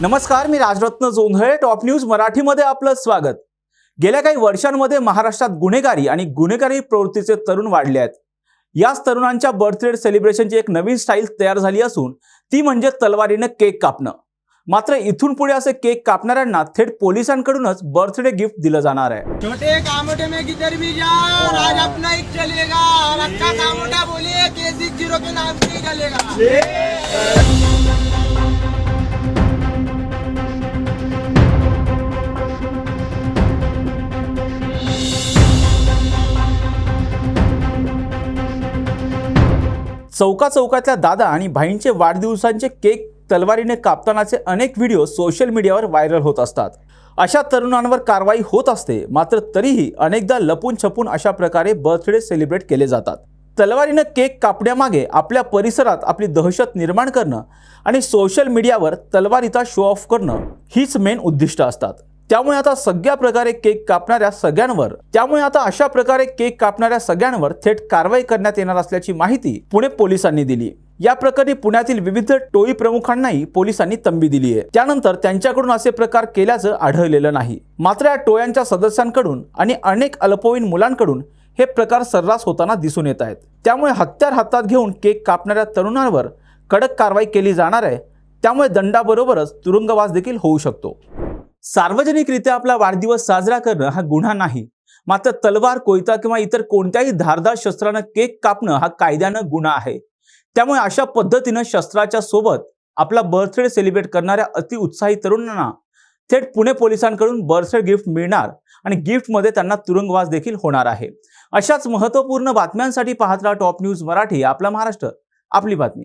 नमस्कार मी Rajratna Jondhale top news मराठीमध्ये आपलं स्वागत. गेल्या काही वर्षांमध्ये महाराष्ट्रात गुन्हेगारी आणि गुन्हेगारी प्रवृत्तीचे तरुण वाढले आहेत. याच तरुणांच्या बर्थडे सेलिब्रेशनची एक नवीन स्टाईल तयार झाली असून ती म्हणजे तलवारीनं केक कापणं. मात्र इथून पुढे असे केक कापणाऱ्यांना थेट पोलिसांकडूनच बर्थडे गिफ्ट दिलं जाणार आहे. छोटे कामोटे में किधर भी जाओ आज अपना ही चलेगा. और अच्छा कामोटा बोलिए केसी जीरो के नाम से चलेगा. चौका चौकातल्या दादा आणि भाईंचे वाढदिवसांचे केक तलवारीने कापतानाचे अनेक व्हिडिओ सोशल मीडियावर व्हायरल होत असतात. अशा तरुणांवर कारवाई होत असते मात्र तरीही अनेकदा लपून छपून अशा प्रकारे बर्थडे सेलिब्रेट केले जातात. तलवारीनं केक कापण्यामागे आपल्या परिसरात आपली दहशत निर्माण करणं आणि सोशल मीडियावर तलवारीचा शो ऑफ करणं हीच मेन उद्दिष्ट असतात. त्यामुळे आता सगळ्या प्रकारे केक कापणाऱ्या सगळ्यांवर त्यामुळे आता अशा प्रकारे केक कापणाऱ्या सगळ्यांवर थेट कारवाई करण्यात येणार असल्याची माहिती पुणे पोलिसांनी दिली. या प्रकरणी पुण्यातील विविध टोळी प्रमुखांनाही पोलिसांनी तंबी दिली आहे. त्यानंतर त्यांच्याकडून असे प्रकार केल्याचं आढळलेलं नाही. मात्र या टोळ्यांच्या सदस्यांकडून आणि अनेक अल्पवयीन मुलांकडून हे प्रकार सर्रास होताना दिसून येत आहेत. त्यामुळे हत्यार हातात घेऊन केक कापणाऱ्या तरुणांवर कडक कारवाई केली जाणार आहे. त्यामुळे दंडाबरोबरच तुरुंगवास देखील होऊ शकतो. सार्वजनिकरित्या आपला वाढदिवस साजरा करणं हा गुन्हा नाही. मात्र तलवार कोयता किंवा इतर कोणत्याही धारदार शस्त्रानं केक कापणं हा कायद्यानं गुन्हा आहे. त्यामुळे अशा पद्धतीनं शस्त्राच्या सोबत आपला बर्थडे सेलिब्रेट करणाऱ्या अतिउत्साही तरुणांना थेट पुणे पोलिसांकडून बर्थडे गिफ्ट मिळणार आणि गिफ्टमध्ये त्यांना तुरुंगवास देखील होणार आहे. अशाच महत्त्वपूर्ण बातम्यांसाठी पाहत राहा टॉप न्यूज मराठी आपला महाराष्ट्र आपली बातमी.